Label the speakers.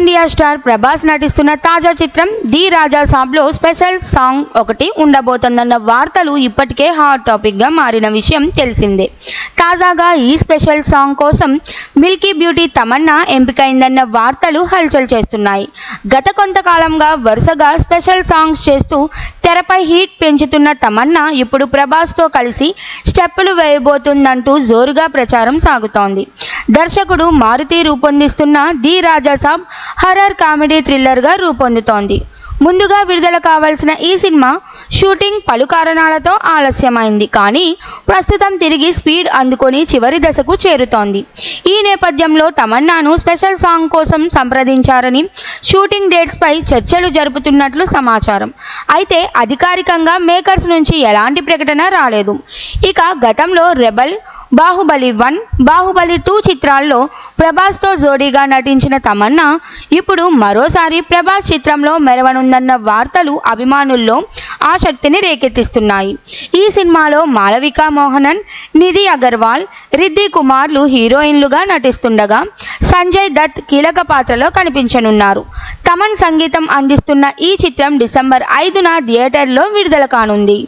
Speaker 1: India star Prabhas నటిస్తున్న తాజా చిత్రం ది రాజా సాబ్లో స్పెషల్ సాంగ్ ఒకటి ఉండబోతోందన్న వార్తలు ఇప్పటికే హాట్ టాపిక్గా మారిన విషయం తెలిసిందే. తాజాగా ఈ స్పెషల్ సాంగ్ కోసం మిల్కీ బ్యూటీ తమన్నా ఎంపికైందన్న వార్తలు హల్చల్ చేస్తున్నాయి. గత కొంతకాలంగా వరుసగా స్పెషల్ సాంగ్స్ చేస్తూ తెరపై హీట్ పెంచుతున్న తమన్నా ఇప్పుడు ప్రభాస్తో కలిసి స్టెప్పులు వేయబోతుందంటూ జోరుగా ప్రచారం సాగుతోంది. దర్శకుడు మారుతి రూపొందిస్తున్న ది రాజాసాబ్ హర్రర్ కామెడీ థ్రిల్లర్గా రూపొందుతోంది. ముందుగా విడుదల కావాల్సిన ఈ సినిమా షూటింగ్ పలు కారణాలతో ఆలస్యమైంది. కానీ ప్రస్తుతం తిరిగి స్పీడ్ అందుకొని చివరి దశకు చేరుతోంది. ఈ నేపథ్యంలో తమన్నాను స్పెషల్ సాంగ్ కోసం సంప్రదించారని షూటింగ్ డేట్స్పై చర్చలు జరుపుతున్నట్లు సమాచారం. అయితే అధికారికంగా మేకర్స్ నుంచి ఎలాంటి ప్రకటన రాలేదు. ఇక గతంలో rebel Baahubali one Baahubali two చిత్రాల్లో ప్రభాస్తో జోడీగా నటించిన తమన్నా ఇప్పుడు మరోసారి ప్రభాస్ చిత్రంలో మెరవనుందన్న వార్తలు అభిమానుల్లో ఆసక్తిని రేకెత్తిస్తున్నాయి. ఈ సినిమాలో మాళవిక మోహనన్ నిధి అగర్వాల్ రిద్ధి కుమార్లు హీరోయిన్లుగా నటిస్తుండగా సంజయ్ దత్ కీలక పాత్రలో కనిపించనున్నారు. తమన్ సంగీతం అందిస్తున్న ఈ చిత్రం డిసెంబర్ ఐదున థియేటర్లో విడుదల కానుంది.